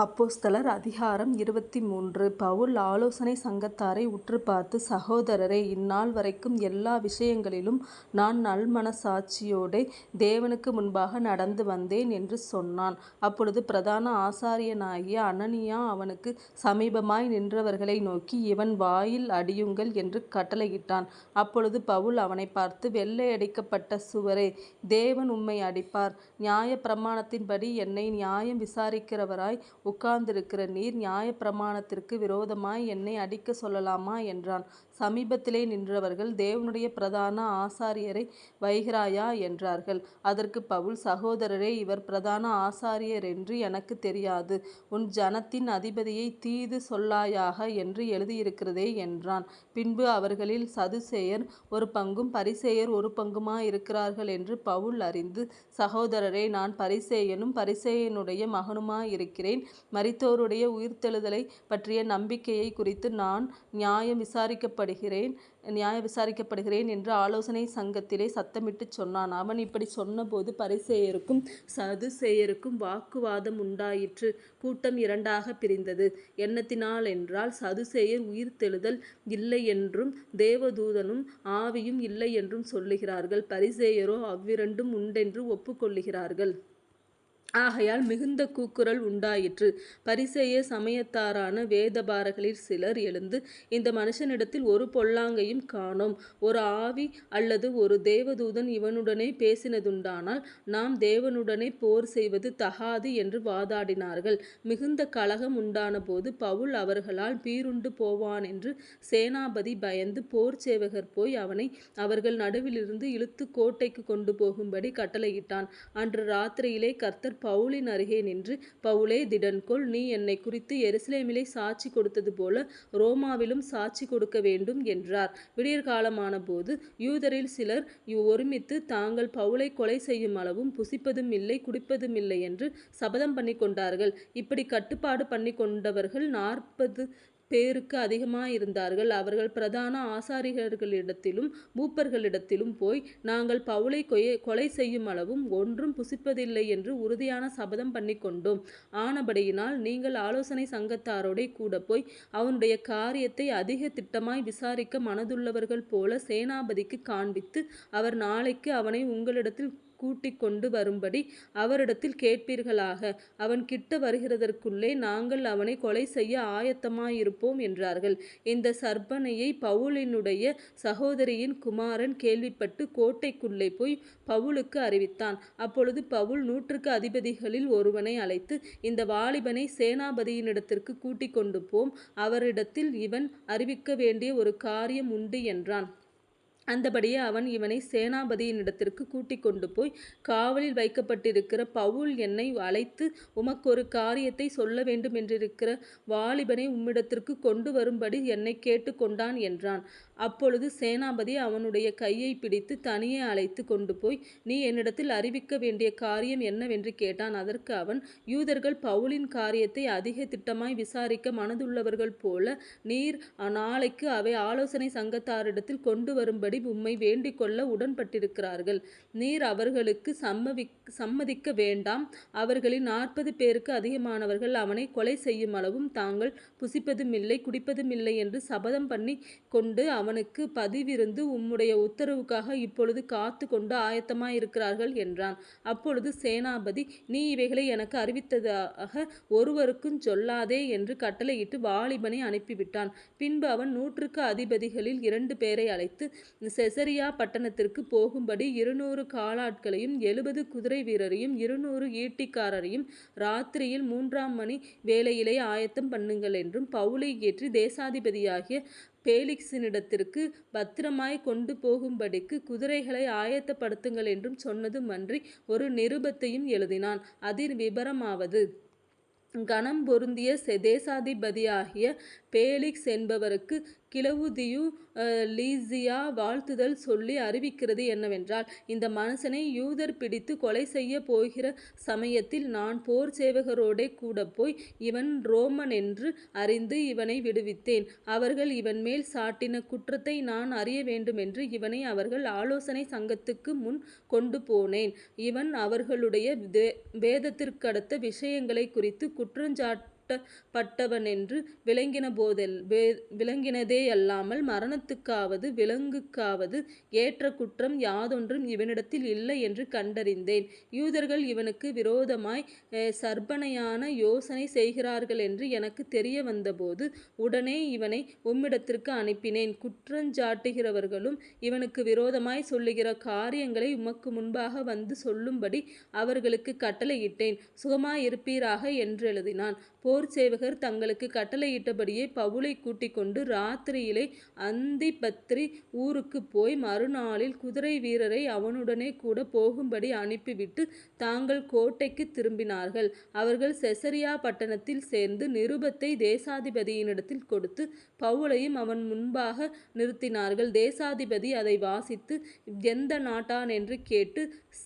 அப்போஸ்தலர் அதிகாரம் இருபத்தி மூன்று பவுல் ஆலோசனை சங்கத்தாரை உற்று பார்த்து சகோதரரே இந்நாள் வரைக்கும் எல்லா விஷயங்களிலும் நான் நல்மனசாட்சியோடே தேவனுக்கு முன்பாக நடந்து வந்தேன் என்று சொன்னான். அப்பொழுது பிரதான ஆசாரியனாகிய அனனியா அவனுக்கு சமீபமாய் நின்றவர்களை நோக்கி இவன் வாயில் அடியுங்கள் என்று கட்டளையிட்டான். அப்பொழுது பவுல் அவனை பார்த்து வெள்ளையடிக்கப்பட்ட சுவரே தேவன் உம்மை அடிப்பார். நியாய பிரமாணத்தின்படி என்னை நியாயம் விசாரிக்கிறவராய் உட்கார்ந்திருக்கிற நீர் நியாயப்பிரமாணத்திற்கு விரோதமாய் என்னை அடிக்கச் சொல்லலாமா? என்றான். சமீபத்திலே நின்றவர்கள் தேவனுடைய பிரதான ஆசாரியரை வைகிறாயா? என்றார்கள். அதற்கு பவுல் சகோதரரே இவர் பிரதான ஆசாரியர் என்று எனக்கு தெரியாது. உன் ஜனத்தின் அதிபதியை தீது சொல்லாயாக என்று எழுதியிருக்கிறதே என்றான். பின்பு அவர்களில் சதுசேயர் ஒரு பங்கும் பரிசேயர் ஒரு பங்குமா இருக்கிறார்கள் என்று பவுல் அறிந்து சகோதரரே நான் பரிசேயனும் பரிசேயனுடைய மகனுமாயிருக்கிறேன் மரித்தோருடைய உயிர்த்தெழுதலைப் பற்றிய நம்பிக்கையைக் குறித்து நான் நியாயம் விசாரிக்கப்படுகிறேன் நியாயம் விசாரிக்கப்படுகிறேன் என்று ஆலோசனை சங்கத்திலே சத்தமிட்டுச் சொன்னான். அவன் இப்படிச் சொன்னபோது பரிசேயருக்கும் சதுசேயருக்கும் வாக்குவாதம் உண்டாயிற்று. கூட்டம் இரண்டாகப் பிரிந்தது. என்னத்தினாலென்றால் சதுசேயர் உயிர்த்தெழுதல் இல்லை என்றும் தேவதூதனும் ஆவியும் இல்லை என்றும் சொல்லுகிறார்கள். பரிசேயரோ அவ்விரண்டும் உண்டென்று ஒப்புக்கொள்ளுகிறார்கள். ஆகையால் மிகுந்த கூக்குரல் உண்டாயிற்று. பரிசேய சமயத்தாரான வேதபாரகளில் சிலர் எழுந்து இந்த மனுஷனிடத்தில் ஒரு பொல்லாங்கையும் காணோம். ஒரு ஆவி அல்லது ஒரு தேவதூதன் இவனுடனே பேசினதுண்டானால் நாம் தேவனுடனே போர் செய்வது தகாது என்று வாதாடினார்கள். மிகுந்த கலகம் உண்டானபோது பவுல் அவர்களால் பீருண்டு போவான் என்று சேனாபதி பயந்து போர் சேவகர் போய் அவனை அவர்கள் நடுவிலிருந்து இழுத்துக் கொண்டு போகும்படி கட்டளையிட்டான். அன்று ராத்திரியிலே கர்த்தர் பவுலின் அருகே நின்று பவுலே திடன்கொள் நீ என்னை குறித்து எருசலேமிலே சாட்சி கொடுத்தது போல ரோமாவிலும் சாட்சி கொடுக்க வேண்டும் என்றார். விடியற்காலமானபோது யூதரில் சிலர் ஒருமித்து தாங்கள் பவுலை கொலை செய்யும் அளவும் புசிப்பதும் இல்லை குடிப்பதும் இல்லை குடிப்பதுமில்லையென்று சபதம் பண்ணி கொண்டார்கள் இப்படி கட்டுப்பாடு பண்ணி கொண்டவர்கள் நாற்பது பேருக்கு அதிகமாக இருந்தார்கள் அவர்கள் பிரதான ஆசாரிகர்களிடத்திலும் மூப்பர்களிடத்திலும் போய் நாங்கள் பவுலைக் கொலை செய்யும் அளவும் ஒன்றும் புசிப்பதில்லை என்று உறுதியான சபதம் பண்ணிக்கொண்டோம். ஆனபடியினால் நீங்கள் ஆலோசனை சங்கத்தாரோடே கூட போய் அவனுடைய காரியத்தை அதிக திட்டமாய் விசாரிக்க மனதுள்ளவர்கள் போல சேனாபதிக்கு காண்பித்து அவர் நாளைக்கு அவனை உங்களிடத்தில் கூட்டிக்கொண்டு வரும்படி அவரிடத்தில் கேட்பீர்களாக. அவன் கிட்ட வருகிறதற்குள்ளே நாங்கள் அவனை கொலை செய்ய ஆயத்தமாயிருப்போம் என்றார்கள். இந்த சர்பனையை பவுலினுடைய சகோதரியின் குமாரன் கேள்விப்பட்டு கோட்டைக்குள்ளே போய் பவுலுக்கு அறிவித்தான். அப்பொழுது பவுல் நூற்றுக்கு அதிபதிகளில் ஒருவனை அழைத்து இந்த வாலிபனை சேனாபதியினிடத்திற்கு கூட்டிக் கொண்டு போம் அவரிடத்தில் இவன் அறிவிக்க வேண்டிய ஒரு காரியம் உண்டு என்றான். அந்தபடியே அவன் இவனை சேனாபதியினிடத்திற்கு கூட்டிக் கொண்டு போய் காவலில் வைக்கப்பட்டிருக்கிற பவுல் என்னை அழைத்து உமக்கொரு வேண்டும் என்றிருக்கிற வாலிபனை உம்மிடத்திற்கு கொண்டு வரும்படி என்னை கேட்டுக்கொண்டான் என்றான். அப்பொழுது சேனாபதி அவனுடைய கையை பிடித்து தனியே அழைத்துக் கொண்டுபோய் நீ என்னிடத்தில் அறிவிக்க வேண்டிய காரியம் என்னவென்று கேட்டான். அதற்கு அவன் யூதர்கள் பவுலின் காரியத்தை அதிக திட்டமாய் விசாரிக்க மனதுள்ளவர்கள் போல நீர் நாளைக்கு அவை ஆலோசனை சங்கத்தாரிடத்தில் கொண்டு வரும்படி உம்மை வேண்டிக்கொள்ள உடன்பட்டிருக்கிறார்கள். நீர் அவர்களுக்கு சம்மவி சம்மதிக்க வேண்டாம். அவர்களில் நாற்பது பேருக்கு அதிகமானவர்கள் அவனை கொலை செய்யும் அளவும் தாங்கள் புசிப்பதுமில்லை என்று சபதம் பண்ணி கொண்டு அவன் அவனுக்கு பதிவிருந்து உம்முடைய உத்தரவுக்காக இப்பொழுது காத்து கொண்டு ஆயத்தமாயிருக்கிறார்கள் என்றான். அப்பொழுது சேனாபதி நீ இவைகளை எனக்கு அறிவித்ததாக ஒருவருக்கும் சொல்லாதே என்று கட்டளையிட்டு வாலிபனை அனுப்பிவிட்டான். பின்பு அவன் நூற்றுக்கு அதிபதிகளில் இரண்டு பேரை அழைத்து செசரியா பட்டணத்திற்கு போகும்படி இருநூறு காலாட்களையும் எழுபது குதிரை வீரரையும் இருநூறு ஈட்டிக்காரரையும் ராத்திரியில் மூன்றாம் மணி வேளையிலே ஆயத்தம் பண்ணுங்கள் என்றும் பவுலை ஏற்றி தேசாதிபதியாகிய பேலிக்ஸினிடத்திற்கு பத்திரமாய் கொண்டு போகும்படிக்கு குதிரைகளை ஆயத்தப்படுத்துங்கள் என்றும் சொன்னதுமன்றி ஒரு நிருபத்தையும் எழுதினான். அதில் விபரமாவது கனம் பொருந்திய தேசாதிபதியாகிய பேலிக்ஸ் என்பவருக்கு கிளவுதியு லீசியா வாழ்த்துதல் சொல்லி அறிவிக்கிறது என்னவென்றால் இந்த மனுஷனை யூதர் பிடித்து கொலை செய்யப் போகிற சமயத்தில் நான் போர் சேவகரோடே கூட போய் இவன் ரோமன் என்று அறிந்து இவனை விடுவித்தேன். அவர்கள் இவன்மேல் சாட்டின குற்றத்தை நான் அறிய வேண்டுமென்று இவனை அவர்கள் ஆலோசனை சங்கத்துக்கு முன் கொண்டு போனேன். இவன் அவர்களுடைய வேதத்திற்கடுத்த விஷயங்களைக் போதெல் குற்றஞ்சாட்டப்பட்டவனென்று விளங்கினதேயல்லாமல் மரணத்துக்காவது விலங்குக்காவது ஏற்ற குற்றம் யாதொன்றும் இவனிடத்தில் இல்லை என்று கண்டறிந்தேன். யூதர்கள் இவனுக்கு விரோதமாய் சர்பனையான யோசனை செய்கிறார்கள் என்று எனக்கு தெரிய வந்தபோது உடனே இவனை உம்மிடத்திற்கு அனுப்பினேன். குற்றஞ்சாட்டுகிறவர்களும் இவனுக்கு விரோதமாய் சொல்லுகிற காரியங்களை உமக்கு முன்பாக வந்து சொல்லும்படி அவர்களுக்கு கட்டளையிட்டேன். சுகமாயிருப்பீராக என்றெழுதினான். போர் சேவகர் தங்களுக்கு கட்டளையிட்டபடியே பவுலைக் கூட்டிக்கொண்டு அந்தி பத்திரி ஊருக்கு போய் மறுநாளில் குதிரை வீரரை அவனுடனே கூட போகும்படி அனுப்பிவிட்டு தாங்கள் கோட்டைக்கு திரும்பினார்கள். அவர்கள் செசரியா பட்டணத்தில் சேர்ந்து நிருபத்தை தேசாதிபதியினிடத்தில் கொடுத்து பவுலையும் அவன் முன்பாக நிறுத்தினார்கள். தேசாதிபதி அதை வாசித்து எந்த நாட்டானென்று கேட்டு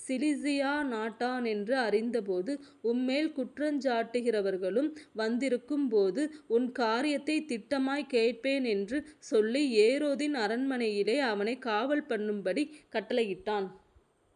சிலிசியா நாட்டான் என்று அறிந்தபோது உம்மேல் குற்றஞ்சாட்டுகிறவர்களும் வந்திருக்கும்போது உன் காரியத்தைத் திட்டமாய்க் கேட்பேனென்று சொல்லி ஏரோதின் அரண்மனையிலே காவல் பண்ணும்படி கட்டளையிட்டான்.